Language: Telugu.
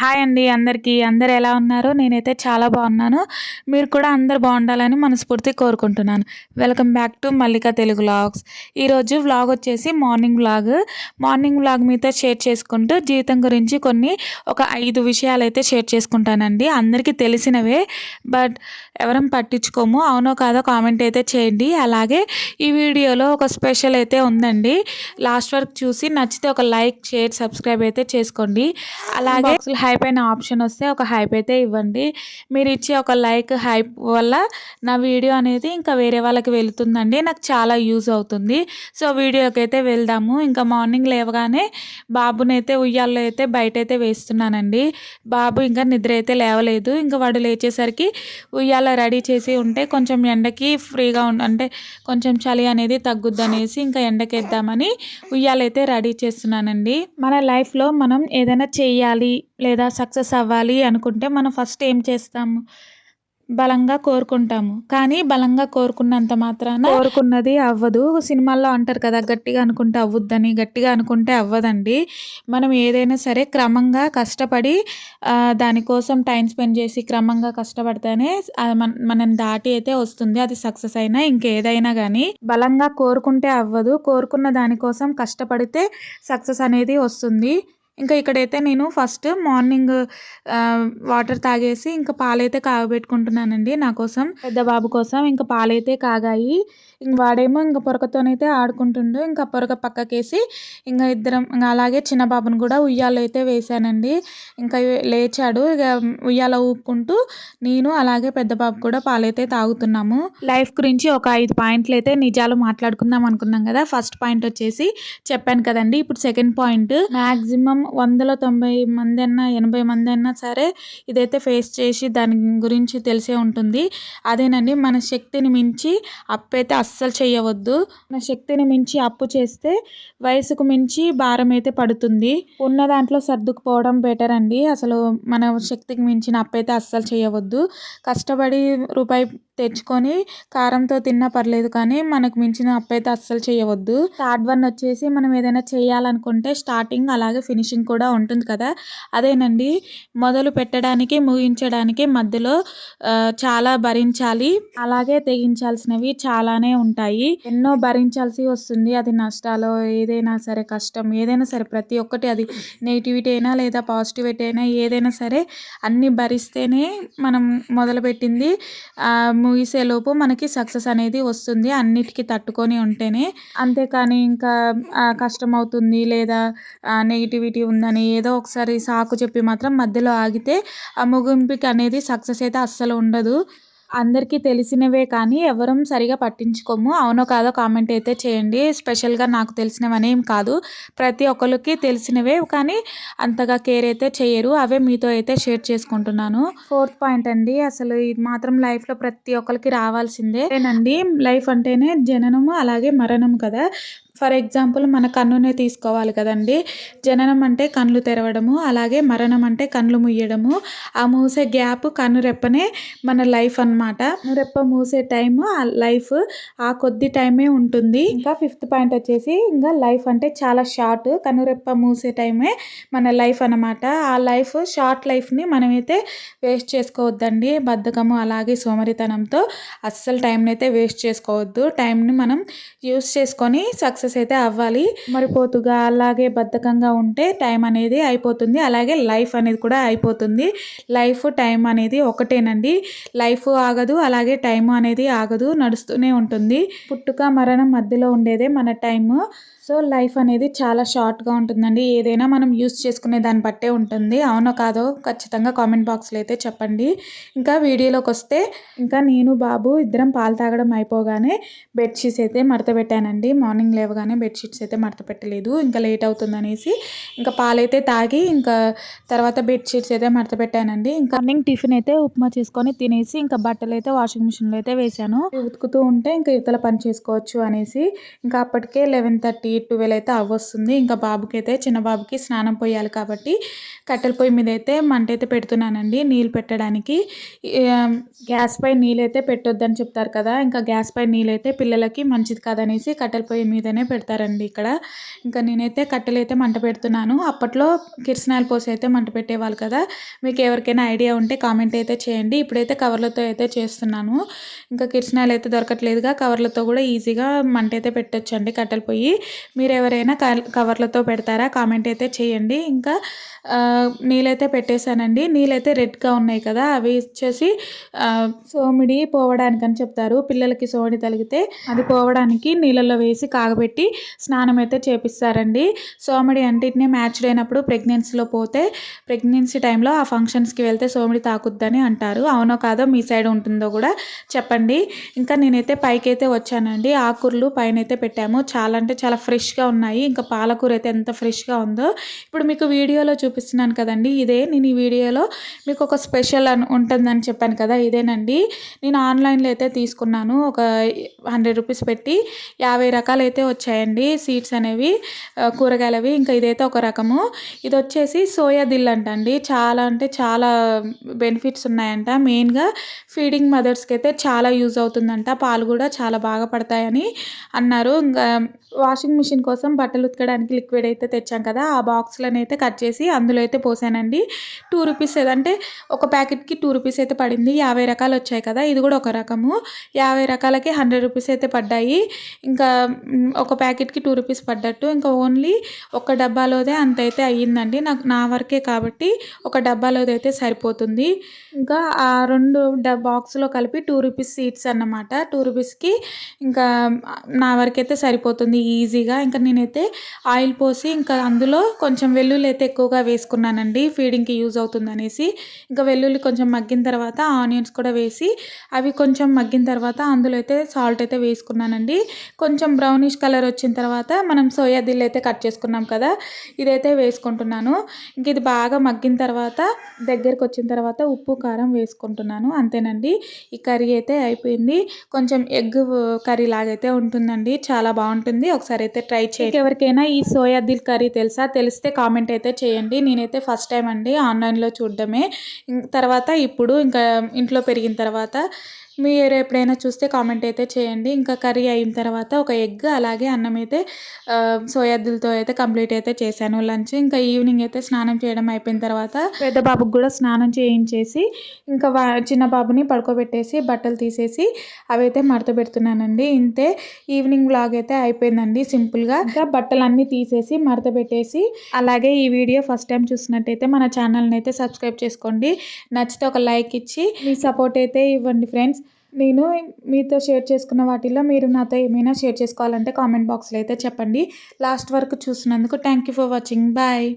హాయ్ అండి అందరికీ. అందరు ఎలా ఉన్నారు? నేనైతే చాలా బాగున్నాను. మీరు కూడా అందరు బాగుండాలని మనస్ఫూర్తి కోరుకుంటున్నాను. Welcome back to Mallika Telugu vlogs. ఈరోజు వ్లాగ్ వచ్చేసి మార్నింగ్ వ్లాగ్. మార్నింగ్ వ్లాగ్ మీతో షేర్ చేసుకుంటూ జీవితం గురించి కొన్ని ఒక ఐదు విషయాలు అయితే షేర్ చేసుకుంటానండి. అందరికీ తెలిసినవే బట్ ఎవరం పట్టించుకోము. అవునో కాదో కామెంట్ అయితే చేయండి. అలాగే ఈ వీడియోలో ఒక స్పెషల్ అయితే ఉందండి. లాస్ట్ వరకు చూసి నచ్చితే ఒక లైక్ షేర్ సబ్స్క్రైబ్ అయితే చేసుకోండి. అలాగే హైప్ అయిన ఆప్షన్ వస్తే ఒక హైప్ అయితే ఇవ్వండి. మీరు ఇచ్చే ఒక లైక్ హైప్ వల్ల నా వీడియో అనేది ఇంకా వేరే వాళ్ళకి వెళుతుందండి. నాకు చాలా యూజ్ అవుతుంది. సో వీడియోకి అయితే వెళ్దాము. ఇంకా మార్నింగ్ లేవగానే బాబునైతే ఉయ్యాల్లో అయితే బయట అయితే వేస్తున్నానండి. బాబు ఇంకా నిద్ర అయితే లేవలేదు. ఇంకా వాడు లేచేసరికి ఉయ్యాల రెడీ చేసి ఉంటే కొంచెం ఎండకి ఫ్రీగా అంటే కొంచెం చలి అనేది తగ్గుద్దనేసి ఇంకా ఎండకేద్దామని ఉయ్యాలైతే రెడీ చేస్తున్నానండి. మన లైఫ్లో మనం ఏదైనా చేయాలి లేదా సక్సెస్ అవ్వాలి అనుకుంటే మనం ఫస్ట్ ఏం చేస్తాము? బలంగా కోరుకుంటాము. కానీ బలంగా కోరుకున్నంత మాత్రాన కోరుకున్నది అవ్వదు. సినిమాల్లో అంటారు కదా గట్టిగా అనుకుంటే అవ్వద్దని గట్టిగా అనుకుంటే అవ్వదండి. మనం ఏదైనా సరే క్రమంగా కష్టపడి దానికోసం టైం స్పెండ్ చేసి క్రమంగా కష్టపడితేనే మన మనం దాటి అయితే వస్తుంది అది సక్సెస్ అయినా ఇంకేదైనా కానీ బలంగా కోరుకుంటే అవ్వదు. కోరుకున్న దానికోసం కష్టపడితే సక్సెస్ అనేది వస్తుంది. ఇంకా ఇక్కడైతే నేను ఫస్ట్ మార్నింగ్ వాటర్ తాగేసి ఇంకా పాలైతే కాగబెట్టుకుంటున్నానండి నా కోసం. పెద్ద బాబు కోసం ఇంకా పాలైతే కాగాయి. ఇంక వాడేమో ఇంకా పొరకతోనైతే ఆడుకుంటుండు. ఇంకా పొరక పక్కకేసి ఇంకా ఇద్దరం ఇంకా అలాగే చిన్న బాబుని కూడా ఉయ్యాలో అయితే వేశానండి. ఇంకా లేచాడు. ఇక ఉయ్యాల ఊపుకుంటూ నేను అలాగే పెద్ద బాబు కూడా పాలైతే తాగుతున్నాము. లైఫ్ గురించి ఒక ఐదు పాయింట్లు అయితే నిజాలు మాట్లాడుకుందాం అనుకున్నాం కదా. ఫస్ట్ పాయింట్ వచ్చేసి చెప్పాను కదండి. ఇప్పుడు సెకండ్ పాయింట్. మ్యాక్సిమం వందల తొంభై మంది అయినా ఎనభై మంది అయినా సరే ఇదైతే ఫేస్ చేసి దాని గురించి తెలిసే ఉంటుంది. అదేనండి మన శక్తిని మించి అప్పు అయితే అస్సలు చేయవద్దు మన శక్తిని మించి అప్పు చేస్తే వయసుకు మించి భారం అయితే పడుతుంది. ఉన్న దాంట్లో సర్దుకుపోవడం బెటర్ అండి. అసలు మన శక్తికి మించిన అప్పు అయితే అస్సలు చేయవద్దు కష్టపడి రూపాయి తెచ్చుకొని కారంతో తిన్నా పర్లేదు కానీ మనకు మించిన అప్పు అయితే అస్సలు చేయవద్దు. థర్డ్ వన్ వచ్చేసి మనం ఏదైనా చేయాలనుకుంటే స్టార్టింగ్ అలాగే ఫినిషింగ్ కూడా ఉంటుంది కదా. అదేనండి మొదలు పెట్టడానికి ముగించడానికి మధ్యలో చాలా భరించాలి. అలాగే తెగించాల్సినవి చాలానే ఉంటాయి. ఎన్నో భరించాల్సి వస్తుంది. అది నష్టాలు ఏదైనా సరే కష్టం ఏదైనా సరే ప్రతి ఒక్కటి అది నెగిటివిటీ అయినా లేదా పాజిటివిటీ అయినా ఏదైనా సరే అన్నీ భరిస్తేనే మనం మొదలుపెట్టింది. ముగిసేలోపు మనకి సక్సెస్ అనేది వస్తుంది. అన్నిటికీ తట్టుకొని ఉంటేనే అంతేకాని ఇంకా కష్టం అవుతుంది లేదా నెగిటివిటీ ఉందని ఏదో ఒకసారి సాకు చెప్పి మాత్రం మధ్యలో ఆగితే ఆ ముగింపుకి అనేది సక్సెస్ అయితే అస్సలు ఉండదు. అందరికీ తెలిసినవే కానీ ఎవరం సరిగా పట్టించుకోము. అవునో కాదో కామెంట్ అయితే చేయండి. స్పెషల్గా నాకు తెలిసినవనేం కాదు. ప్రతి ఒక్కరికి తెలిసినవే కానీ అంతగా కేర్ అయితే చేయరు. అవే మీతో అయితే షేర్ చేసుకుంటున్నాను. ఫోర్త్ పాయింట్ అండి. అసలు ఇది మాత్రం లైఫ్లో ప్రతి ఒక్కరికి రావాల్సిందే. అండి లైఫ్ అంటేనే జననము అలాగే మరణము కదా. ఫర్ ఎగ్జాంపుల్ మన కన్నునే తీసుకోవాలి కదండి. జననం అంటే కళ్ళు తెరవడము అలాగే మరణం అంటే కళ్ళు ముయ్యడము. ఆ మూసే గ్యాప్ కన్ను రెప్పనే మన లైఫ్ అనమాట రెప్ప మూసే టైము ఆ లైఫ్ ఆ కొద్ది టైమే ఉంటుంది. ఇంకా ఫిఫ్త్ పాయింట్ వచ్చేసి ఇంకా లైఫ్ అంటే చాలా షార్ట్ కనురెప్ప మూసే టైమే మన లైఫ్ అనమాట ఆ లైఫ్ షార్ట్ లైఫ్ని మనమైతే వేస్ట్ చేసుకోవద్దండి. బద్ధకము అలాగే సోమరితనంతో అస్సలు టైంని అయితే వేస్ట్ చేసుకోవద్దు. టైంని మనం యూస్ చేసుకొని సక్సెస్ సక్సెస్ అయితే అవ్వాలి. మరిపోతుగా అలాగే బద్ధకంగా ఉంటే టైం అనేది అయిపోతుంది. అలాగే లైఫ్ అనేది కూడా అయిపోతుంది. లైఫ్ టైం అనేది ఒకటేనండి. లైఫ్ ఆగదు అలాగే టైం అనేది ఆగదు నడుస్తూనే ఉంటుంది. పుట్టుక మరణం మధ్యలో ఉండేదే మన టైము. సో లైఫ్ అనేది చాలా షార్ట్గా ఉంటుందండి. ఏదైనా మనం యూస్ చేసుకునే దాన్ని బట్టే ఉంటుంది. అవునో కాదో ఖచ్చితంగా కామెంట్ బాక్స్లో అయితే చెప్పండి. ఇంకా వీడియోలోకి వస్తే ఇంకా నేను బాబు ఇద్దరం పాలు తాగడం అయిపోగానే బెడ్షీట్స్ అయితే మడత పెట్టానండి. మార్నింగ్ లేవగానే బెడ్షీట్స్ అయితే మడత పెట్టలేదు. ఇంకా లేట్ అవుతుందనేసి ఇంకా పాలైతే తాగి ఇంకా తర్వాత బెడ్షీట్స్ అయితే మడత పెట్టానండి. ఇంకా మార్నింగ్ టిఫిన్ అయితే ఉప్మా చేసుకొని తినేసి ఇంకా బట్టలు అయితే వాషింగ్ మిషన్లో అయితే వేసాను ఉతుకుతూ ఉంటే ఇంకా ఇతల పని చేసుకోవచ్చు అనేసి ఇంకా అప్పటికే లెవెన్ థర్టీ ట్వెల్వ్ అయితే అవ్వొస్తుంది. ఇంకా బాబుకి అయితే చిన్న బాబుకి స్నానం పోయాలి కాబట్టి కట్టెల పొయ్యి మీద అయితే మంట అయితే పెడుతున్నానండి నీళ్ళు పెట్టడానికి. గ్యాస్ పై నీళ్ళు అయితే పెట్టొద్దని చెప్తారు కదా ఇంకా గ్యాస్ పై నీళ్ళు అయితే పిల్లలకి మంచిది కాదనేసి కట్టెల పొయ్యి మీదనే పెడతారండి ఇక్కడ. ఇంకా నేనైతే కట్టెలు అయితే మంట పెడుతున్నాను. అప్పట్లో కిరసనాయలు పోసి అయితే మంట పెట్టేవాళ్ళు కదా మీకు ఎవరికైనా ఐడియా ఉంటే కామెంట్ అయితే చేయండి. ఇప్పుడైతే కవర్లతో అయితే చేస్తున్నాను. ఇంకా కిరసనాయలు అయితే దొరకట్లేదుగా కవర్లతో కూడా ఈజీగా మంట అయితే పెట్టొచ్చండి కట్టెల పొయ్యి. మీరు ఎవరైనా కవర్లతో పెడతారా? కామెంట్ అయితే చేయండి. ఇంకా నీళ్ళైతే పెట్టేశానండి. నీళ్ళైతే రెడ్గా ఉన్నాయి కదా అవి వచ్చేసి సోమిడి పోవడానికి అని చెప్తారు. పిల్లలకి సోమిడి తలిగితే అది పోవడానికి నీళ్ళల్లో వేసి కాగబెట్టి స్నానం అయితే చేపిస్తారండి. సోమిడి అంటే మ్యాచ్డ్ అయినప్పుడు ప్రెగ్నెన్సీలో పోతే ప్రెగ్నెన్సీ టైంలో ఆ ఫంక్షన్స్కి వెళ్తే సోమిడి తాకుద్దని అంటారు. అవునో కాదో మీ సైడ్ ఉంటుందో కూడా చెప్పండి. ఇంకా నేనైతే పైకి అయితే వచ్చానండి. ఆకుర్లు పైన అయితే పెట్టాము. చాలా అంటే చాలా ఫ్రెష్గా ఉన్నాయి. ఇంకా పాలకూర అయితే ఎంత ఫ్రెష్గా ఉందో ఇప్పుడు మీకు వీడియోలో చూపిస్తున్నాను కదండి. ఇదే నేను ఈ వీడియోలో మీకు ఒక స్పెషల్ అని ఉంటుందని చెప్పాను కదా ఇదేనండి. నేను ఆన్లైన్లో అయితే తీసుకున్నాను. ఒక హండ్రెడ్ రూపీస్ పెట్టి యాభై రకాలు అయితే వచ్చాయండి. సీడ్స్ అనేవి కూరగాయలవి. ఇంకా ఇదైతే ఒక రకము. ఇది వచ్చేసి సోయా దిల్ అంట అండి చాలా అంటే చాలా బెనిఫిట్స్ ఉన్నాయంట. మెయిన్గా ఫీడింగ్ మదర్స్కి అయితే చాలా యూజ్ అవుతుందంట. పాలు కూడా చాలా బాగా పడతాయని అన్నారు. ఇంకా వాషింగ్ మిషన్ మిషన్ కోసం బట్టలు ఉతకడానికి లిక్విడ్ అయితే తెచ్చాం కదా ఆ బాక్స్లను అయితే కట్ చేసి అందులో అయితే పోసానండి. టూ రూపీస్ అంటే ఒక ప్యాకెట్కి టూ రూపీస్ అయితే పడింది. యాభై రకాలు వచ్చాయి కదా ఇది కూడా ఒక రకము. యాభై రకాలకి హండ్రెడ్ రూపీస్ అయితే పడ్డాయి. ఇంకా ఒక ప్యాకెట్కి టూ రూపీస్ పడ్డట్టు. ఇంకా ఓన్లీ ఒక డబ్బాలోదే అంత అయితే అయ్యిందండి. నాకు నా వరకే కాబట్టి ఒక డబ్బాలోది అయితే సరిపోతుంది. ఇంకా ఆ రెండు బాక్స్లో కలిపి టూ రూపీస్ సీట్స్ అన్నమాట. టూ రూపీస్కి ఇంకా నా వరకైతే సరిపోతుంది ఈజీగా ఇంకా నేనైతే ఆయిల్ పోసి ఇంకా అందులో కొంచెం వెల్లుల్లి అయితే ఎక్కువగా వేసుకున్నానండి ఫీడింగ్కి యూజ్ అవుతుంది అనేసి ఇంకా వెల్లుల్లి కొంచెం మగ్గిన తర్వాత ఆనియన్స్ కూడా వేసి అవి కొంచెం మగ్గిన తర్వాత అందులో అయితే సాల్ట్ అయితే వేసుకున్నానండి. కొంచెం బ్రౌనిష్ కలర్ వచ్చిన తర్వాత మనం సోయా దిల్ అయితే కట్ చేసుకున్నాం కదా ఇదైతే వేసుకుంటున్నాను. ఇంక ఇది బాగా మగ్గిన తర్వాత దగ్గరికి వచ్చిన తర్వాత ఉప్పు కారం వేసుకుంటున్నాను అంతేనండి. ఈ కర్రీ అయితే అయిపోయింది. కొంచెం ఎగ్ కర్రీ లాగైతే ఉంటుందండి చాలా బాగుంటుంది. ఒకసారి అయితే ట్రై చేయండి. ఎవరికైనా ఈ సోయా దిల్ కర్రీ తెలుసా? తెలిస్తే కామెంట్ అయితే చేయండి. నేనైతే ఫస్ట్ టైం అండి ఆన్లైన్లో చూడడమే. తర్వాత ఇప్పుడు ఇంకా ఇంట్లో పెరిగిన తర్వాత మీరు ఎప్పుడైనా చూస్తే కామెంట్ అయితే చేయండి. ఇంకా కర్రీ అయిన తర్వాత ఒక ఎగ్ అలాగే అన్నం అయితే సోయాదులతో అయితే కంప్లీట్ అయితే చేశాను లంచ్. ఇంకా ఈవినింగ్ అయితే స్నానం చేయడం అయిపోయిన తర్వాత పెద్ద బాబుకి కూడా స్నానం చేయించేసి ఇంకా చిన్న బాబుని పడుకోబెట్టేసి బట్టలు తీసేసి అవి అయితే మడత పెడుతున్నానండి. ఇంతే ఈవినింగ్ బ్లాగ్ అయితే అయిపోయిందండి సింపుల్గా. ఇంకా బట్టలన్నీ తీసేసి మడత పెట్టేసి అలాగే ఈ వీడియో ఫస్ట్ టైం చూసినట్టయితే మన ఛానల్ని అయితే సబ్స్క్రైబ్ చేసుకోండి. నచ్చితే ఒక లైక్ ఇచ్చి మీ సపోర్ట్ అయితే ఇవ్వండి ఫ్రెండ్స్. నేను మీతో షేర్ చేసుకున్న వాటిల్లో మీరు నాతో ఏమైనా షేర్ చేసుకోవాలంటే కామెంట్ బాక్స్లో అయితే చెప్పండి. లాస్ట్ వరకు చూసినందుకు thank you for watching. Bye.